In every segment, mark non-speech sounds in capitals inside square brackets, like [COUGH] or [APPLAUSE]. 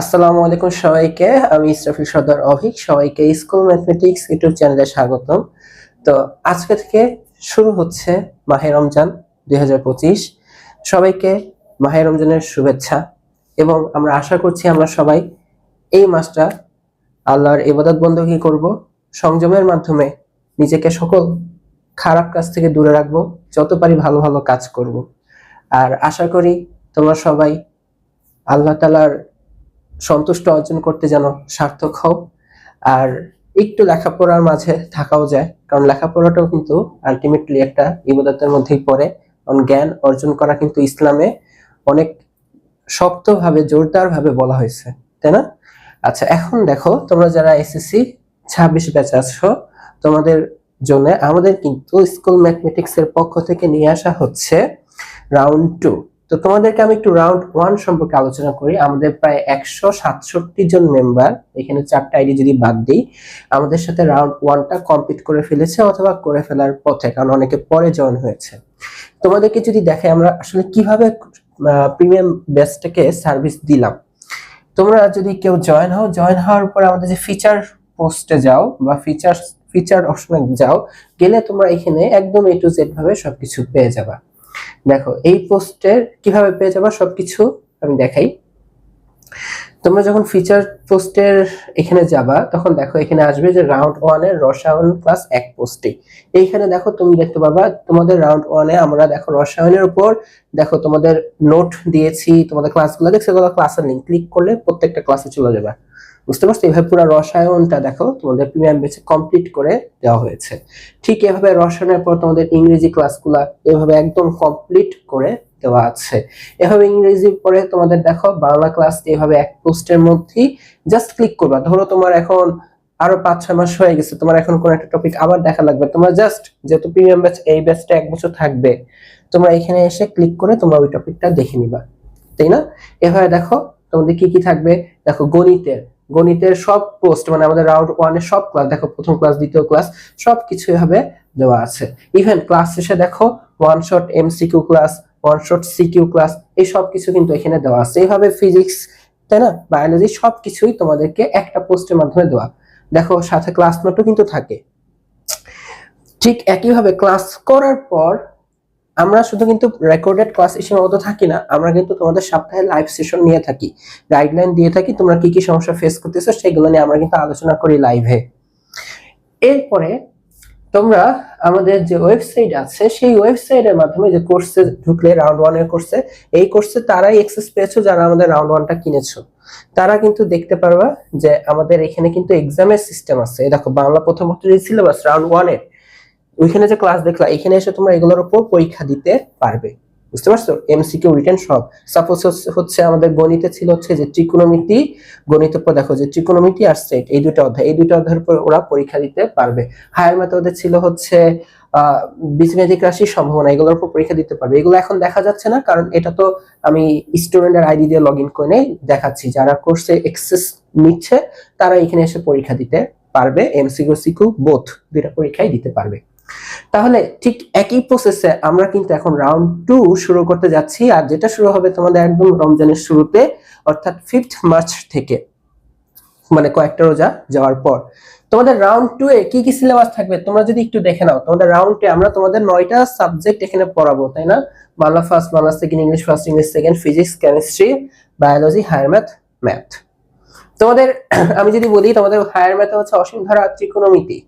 আসসালামু আলাইকুম সবাইকে, আমি ইসরাফিল সর্দার অভিক, সবাইকে স্কুল ম্যাথমেটিক্স ইউটিউব চ্যানেলে স্বাগতম। তো আজকে থেকে শুরু হচ্ছে মাহে রমজান দুই হাজার পঁচিশ। সবাইকে মাহে রমজানের শুভেচ্ছা এবং আমরা আশা করছি আমরা সবাই এই মাসটা আল্লাহর ইবাদত বন্দী করব, সংযমের মাধ্যমে নিজেকে সকল খারাপ কাজ থেকে দূরে রাখব যত পারি ভালো ভালো কাজ করব। আর আশা করি তোমরা সবাই আল্লাহ তালার সন্তুষ্ট অর্জন করতে যেন সার্থক হও। আর একটু লেখাপড়ার মাঝে থাকাও যায়, কারণ লেখাপড়াটাও কিন্তু আলটিমেটলি একটা ইবাদতের মধ্যেই পড়ে। কারণ জ্ঞান অর্জন করা কিন্তু ইসলামে অনেক শক্তভাবে, জোরদারভাবে বলা হয়েছে, তাই না? আচ্ছা এখন দেখো, তোমরা যারা এসএসসি ছাব্বিশ ব্যাচ আছো, তোমাদের জন্য আমাদের কিন্তু স্কুল ম্যাথমেটিক্স এর পক্ষ থেকে নিয়ে আসা হচ্ছে রাউন্ড টু তো তোমাদেরকে আমি একটু রাউন্ড ওয়ান সম্পর্কে আলোচনা করি। আমাদের প্রায় একশো সাতষট্টি জন মেম্বার এখানে চারটা আইডি যদি বাদ দিই, আমাদের সাথে রাউন্ড ওয়ানটা কমপ্লিট করে ফেলেছে অথবা করে ফেলার পথে, কারণ অনেকে পরে জয়েন হয়েছে। তোমাদেরকে যদি দেখে আমরা আসলে কীভাবে প্রিমিয়াম বেসটাকে সার্ভিস দিলাম। তোমরা যদি কেউ জয়েন হও জয়েন হওয়ার পর আমাদের যে ফিচার পোস্টে যাও বা ফিচার ফিচার অপশনে যাও, গেলে তোমরা এখানে একদম এ টু জেড ভাবে সবকিছু পেয়ে যাবা। দেখো এই পোস্টের কীভাবে পেয়ে যাব সবকিছু আমি দেখাই। তোমরা যখন ফিচার পোস্টের এখানে যাবা, তখন দেখো এখানে আসবে যে রাউন্ড ওয়ানের রসায়ন ক্লাস এক পোস্টে এইখানে দেখো তুমি দেখতে পাবা, তোমাদের রাউন্ড ওয়ানে আমরা দেখো রসায়নের উপর, দেখো তোমাদের নোট দিয়েছি, তোমাদের ক্লাসগুলো দেখছ, এগুলো ক্লাসের লিঙ্ক ক্লিক করলে প্রত্যেকটা ক্লাসে চলে যাবে। বুঝতে পারছ? এভাবে পুরো রসায়নটা দেখো, তোমাদের প্রিমিয়াম বেসে কমপ্লিট করে দেওয়া হয়েছে। ঠিক এভাবে রসায়নের পর তোমাদের ইংরেজি ক্লাসগুলা এভাবে একদম কমপ্লিট করে দেওয়া আছে। এভাবে ইংরেজি পরে তোমাদের দেখো, বাংলা ক্লাস এভাবে এক পোস্টের মধ্যেই জাস্ট ক্লিক করবা। ধরো তোমার এখন আরও পাঁচ ছয় মাস হয়ে গেছে, তোমার এখন কোন একটা টপিক আবার দেখা লাগবে। তোমরা জাস্ট যেহেতু প্রিমিয়াম ব্যাচ এই ব্যাচটা এক বছর থাকবে, তোমরা এখানে এসে ক্লিক করে তোমরা ওই টপিকটা দেখে নিবা। তাই না? এভাবে দেখো, তোমাদের কি কি থাকবে? দেখো গণিতের। গণিতের সব পোস্ট মানে আমাদের রাউন্ড ওয়ানের সব ক্লাস দেখো প্রথম ক্লাস দ্বিতীয় ক্লাস সব কিছু এভাবে দেওয়া আছে। ইভেন ক্লাস শেষে দেখো one shot MCQ class one CQ class এই সব কিছু কিন্তু এখানে দেওয়া আছে। এইভাবে ফিজিক্স তাই না? বায়োলজি সব কিছুই তোমাদেরকে একটা পোস্টের মাধ্যমে দেওয়া। দেখো, সাথে ক্লাস নোটও কিন্তু থাকে। ঠিক একইভাবে ক্লাস করার পর আমরা শুধু কিন্তু রেকর্ডেড ক্লাস সীমাবদ্ধ থাকি না, আমরা কিন্তু তোমাদের সপ্তাহে লাইভ সেশন নিয়ে থাকি। গাইডলাইন দিয়ে থাকি, তোমরা কি কি সমস্যা ফেস করতেছো, সেগুলো নিয়ে আমরা কিন্তু আলোচনা করি লাইভে এরপরে তোমরা আমাদের যে ওয়েবসাইট আছে, সেই ওয়েবসাইটের মাধ্যমে যে কোর্সে ঢুকলে রাউন্ড ওয়ানের কোর্সে এই কোর্সে তারাই এক্সেস পেয়েছ যারা আমাদের রাউন্ড ওয়ানটা কিনেছো। তারা কিন্তু দেখতে পারবা যে আমাদের এখানে কিন্তু এক্সামের সিস্টেম আছে। দেখো, বাংলা প্রথমত যে সিলেবাস রাউন্ড ওয়ানের ওইখানে যে ক্লাস দেখলা, এখানে এসে তোমরা এগুলোর উপর পরীক্ষা দিতে পারবে। বুঝতে পারছ? এমসিকিউ রিটেন সব। সাপোজ হচ্ছে আমাদের গণিতে ছিল হচ্ছে যে ত্রিকোণমিতি উপর দেখো যে ত্রিকোণমিতি আর সেট এই দুটো অধ্যায়, এই দুটো অধ্যায়ের উপর ওরা পরীক্ষা দিতে পারবে। হায়ার ম্যাথে ওদের ছিল হচ্ছে বীজগাণিতিক রাশির সম্ভাবনা, এগুলোর উপর পরীক্ষা দিতে পারবে। এগুলো এখন দেখা যাচ্ছে না, কারণ এটা তো আমি স্টুডেন্টের আইডি দিয়ে লগ ইন করে দেখাচ্ছি। যারা কোর্সে এক্সেস নিচ্ছে, তারা এখানে এসে পরীক্ষা দিতে পারবে। এমসিকিউ সিকিউ বোথ দুইটা পরীক্ষাই দিতে পারবে। তাহলে ঠিক একই প্রসেসে আমরা কিন্তু এখন রাউন্ড টু শুরু করতে যাচ্ছি, আর যেটা শুরু হবে তোমাদের একদম রমজানের শুরুতে, অর্থাৎ ফিফথ মার্চ থেকে মানে কয়েকটা রোজা যাওয়ার পর। তোমাদের রাউন্ড টু এ কি কি সিলেবাস থাকবে তোমরা যদি একটু দেখে নাও। তোমাদের রাউন্ড টু আমরা তোমাদের নয়টা সাবজেক্ট এখানে পড়াবো, তাই না? Bangla first Bangla second English first English second physics chemistry biology higher math math তোমাদের, [CLEARS THROAT] আমি যদি বলি, তোমাদের হায়ার ম্যাথ হচ্ছে অসীম ধারা ত্রিকোণমিতি।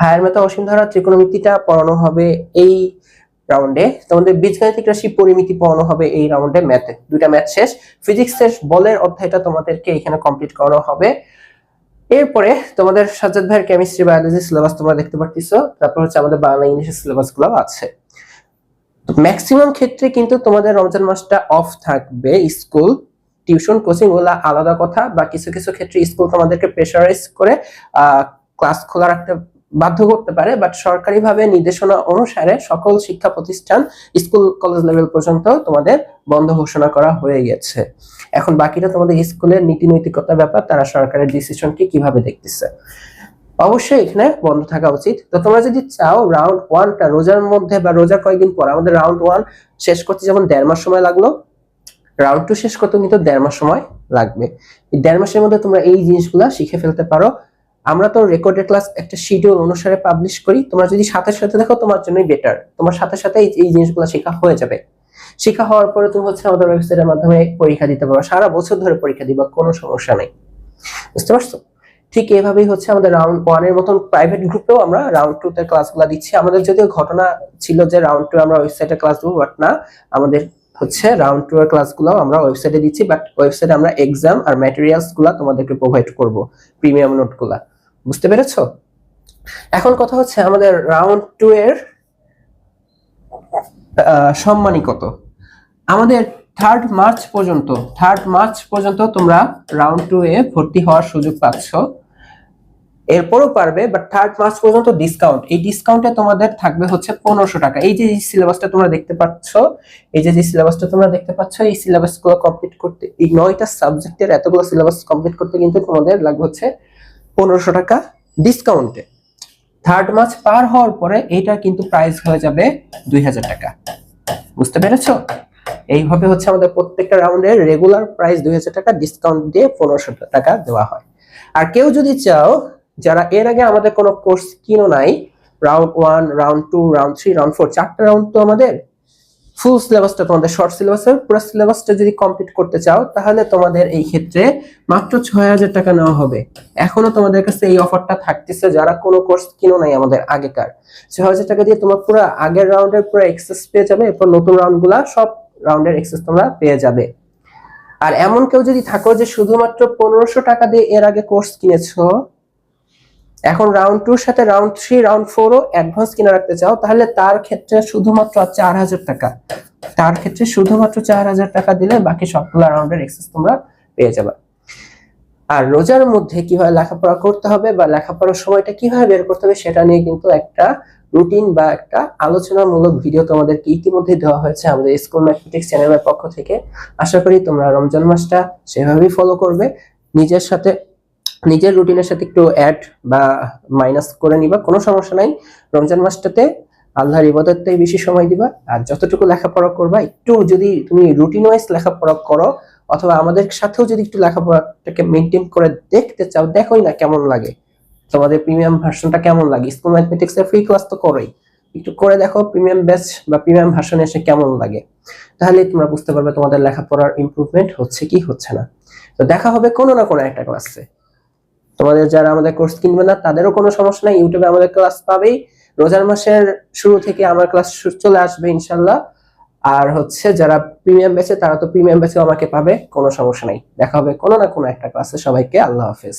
হায়ার ম্যাথে অসীম ধারা ত্রিকোণমিতিটা পড়ানো হবে এই রাউন্ডে তোমাদের বীজগাণিতিক রাশি পরিমিতি পড়ানো হবে এই রাউন্ডে ম্যাথে দুইটা ম্যাথ শেষ। ফিজিক্স শেষ বলের অধ্যায়টা তোমাদেরকে এখানে কমপ্লিট করানো হবে। এরপরে তোমাদের সাজ্জাদ ভাইয়ের কেমিস্ট্রি বায়োলজি সিলেবাস তোমরা দেখতে পাচ্ছ তারপর হচ্ছে আমাদের বাংলা ইংলিশের সিলেবাসগুলো আছে। ম্যাক্সিমাম ক্ষেত্রে কিন্তু তোমাদের রমজান মাসটা অফ থাকবে। স্কুল টিউশন কোচিং ওগুলা আলাদা কথা। বা কিছু কিছু ক্ষেত্রে স্কুল তোমাদেরকে প্রেশারাইজ করে ক্লাস খোলা রাখতে বাধ্য করতে পারে বাট সরকারিভাবে নির্দেশনা অনুসারে সকল শিক্ষা প্রতিষ্ঠান স্কুল, কলেজ লেভেল পর্যন্ত তোমাদের বন্ধ ঘোষণা করা হয়ে গেছে। এখন বাকিটা তোমাদের স্কুলের নীতি নৈতিকতার ব্যাপার, তারা সরকারের ডিসিশনকে কীভাবে দেখতেছে। অবশ্যই এখানে বন্ধ থাকা উচিত। তো তোমরা যদি চাও রাউন্ড ওয়ানটা রোজার মধ্যে বা রোজার কয়েকদিন পর, আমাদের রাউন্ড ওয়ান শেষ করতে যেমন দেড় মাস সময় লাগল রাউন্ড টু শেষ করতে কিন্তু দেড় মাস সময় লাগবে। দেড় মাসের মধ্যে তোমরা এই জিনিসগুলো শিখে ফেলতে পারো। আমরা তো রেকর্ডেড ক্লাস একটা শিডিউল অনুসারে পাবলিশ করি। তোমরা যদি সাথে সাথে দেখো, তোমার জন্যই বেটার তোমার সাথে সাথে এই- জিনিসগুলো শেখা হয়ে যাবে। শেখা হওয়ার পরে তুমি হচ্ছে আমাদের ওয়েবসাইটের মাধ্যমে পরীক্ষা দিতে পারো সারা বছর ধরে পরীক্ষা দিবা, কোনো সমস্যা নেই। বুঝতে পারছ? ঠিক এভাবেই হচ্ছে আমাদের রাউন্ড ওয়ানের মতন প্রাইভেট গ্রুপেও আমরা রাউন্ড টু তে ক্লাসগুলো দিচ্ছি। আমাদের যদিও ঘটনা ছিল যে রাউন্ড টু আমরা ওয়েবসাইটে ক্লাস দেবো বাট না। আমাদের হচ্ছে রাউন্ড টু এর ক্লাসগুলো আমরা ওয়েবসাইটে দিচ্ছি বাট ওয়েবসাইটে আমরা এক্সাম আর ম্যাটেরিয়ালসগুলা তোমাদেরকে প্রোভাইড করব প্রিমিয়াম নোটগুলা বুঝতে পেরেছ? এখন কথা হচ্ছে আমাদের রাউন্ড টু এর সম্মানী কত? আমাদের থার্ড মার্চ পর্যন্ত থার্ড মার্চ পর্যন্ত তোমরা রাউন্ড টু এ ভর্তি হওয়ার সুযোগ পাচ্ছ। এরপরও পারবে বাট থার্ড মার্চ পর্যন্ত ডিসকাউন্ট এই ডিসকাউন্টে তোমাদের থাকবে হচ্ছে পনেরোশো টাকা। এই যে সিলেবাসটা তোমরা দেখতে পাচ্ছ, এই যে যে সিলেবাসটা তোমরা দেখতে পাচ্ছ, এই সিলেবাসগুলো কমপ্লিট করতে, এই নয়টা সাবজেক্টের এতগুলো সিলেবাস কমপ্লিট করতে কিন্তু তোমাদের লাগবে হচ্ছে পনেরোশো টাকা ডিসকাউন্টে থার্ড মার্চ পার হওয়ার পরে এইটা কিন্তু প্রাইস হয়ে যাবে দুই হাজার টাকা। বুঝতে পেরেছ? এইভাবে হচ্ছে আমাদের প্রত্যেকটা রাউন্ডের রেগুলার প্রাইস দুই হাজার টাকা ডিসকাউন্ট দিয়ে পনেরোশো টাকা দেওয়া হয়। আর কেউ যদি চাও, যারা এর আগে আমাদের কোনো কোর্স কিনো নাই round one round two round three round four চারটা রাউন্ড তো আমাদের ফুল সিলেবাসটা তোমাদের শর্ট সিলেবাসের পুরো সিলেবাসটা যদি কমপ্লিট করতে চাও, তাহলে তোমাদের এই ক্ষেত্রে মাত্র ছয় হাজার টাকা নেওয়া হবে। এখনও তোমাদের কাছে এই অফারটা থাকতেছে, যারা কোনো কোর্স কিনো নাই আমাদের আগেকার। ছয় হাজার টাকা দিয়ে তোমার পুরো আগের রাউন্ডের পুরো এক্সেস পেয়ে যাবে, এরপর নতুন রাউন্ডগুলা সব রাউন্ডের এক্সেস তোমরা পেয়ে যাবে। আর এমন কেউ যদি থাকো যে শুধুমাত্র পনেরোশো টাকা দিয়ে এর আগে কোর্স কিনেছো এখন রাউন্ড টুর সাথে রাউন্ড থ্রি রাউন্ড ফোরও অ্যাডভান্স কিনে রাখতে চাও, তাহলে তার ক্ষেত্রে শুধুমাত্র চার হাজার টাকা। তার ক্ষেত্রে শুধুমাত্র চার হাজার টাকা দিলে বাকি সবগুলো রাউন্ডের এক্সেস তোমরা পেয়ে যাবে। আর রোজার মধ্যে কীভাবে লেখাপড়া করতে হবে বা লেখাপড়ার সময়টা কীভাবে বের করতে হবে সেটা নিয়ে কিন্তু একটা রুটিন বা একটা আলোচনামূলক ভিডিও তোমাদেরকে ইতিমধ্যে দেওয়া হয়েছে আমাদের স্কুল ম্যাথমেটিক্স চ্যানেলের পক্ষ থেকে। আশা করি তোমরা রমজান মাসটা সেভাবেই ফলো করবে। নিজের সাথে নিজের রুটিনের সাথে একটু অ্যাড বা মাইনাস করে নিবা, কোনো সমস্যা নাই। রমজান মাসটাতে আল্লাহর ইবাদতটাই বেশি সময় দিবা, আর যতটুকু লেখাপড়া করবা, একটু যদি তুমি রুটিন ওয়াইজ লেখাপড়া করো, অথবা আমাদের সাথেও যদি একটু লেখাপড়াটাকে মেনটেন করে দেখতে চাও, দেখোই না কেমন লাগে। তোমাদের প্রিমিয়াম ভার্সনটা কেমন লাগে? স্কুল ম্যাথমেটিক্স এর ফ্রি ক্লাস তো করোই। একটু করে দেখো প্রিমিয়াম ব্যাচ বা প্রিমিয়াম ভার্সন এসে কেমন লাগে। তাহলে তোমরা বুঝতে পারবে তোমাদের লেখাপড়ার ইম্প্রুভমেন্ট হচ্ছে কি হচ্ছে না। তো দেখা হবে কোনো না কোনো একটা ক্লাসে তোমাদের যারা আমাদের কোর্স কিনবে না, তাদেরও কোনো সমস্যা নাই। ইউটিউবে আমাদের ক্লাস পাবেই। রোজার মাসের শুরু থেকে আমার ক্লাস চলে আসবে ইনশাল্লাহ। আর হচ্ছে যারা প্রিমিয়াম ব্যাচে তারা তো প্রিমিয়াম ব্যাচেও আমাকে পাবে, কোনো সমস্যা নাই। দেখা হবে কোনো না কোনো একটা ক্লাসে সবাইকে আল্লাহ হাফেজ।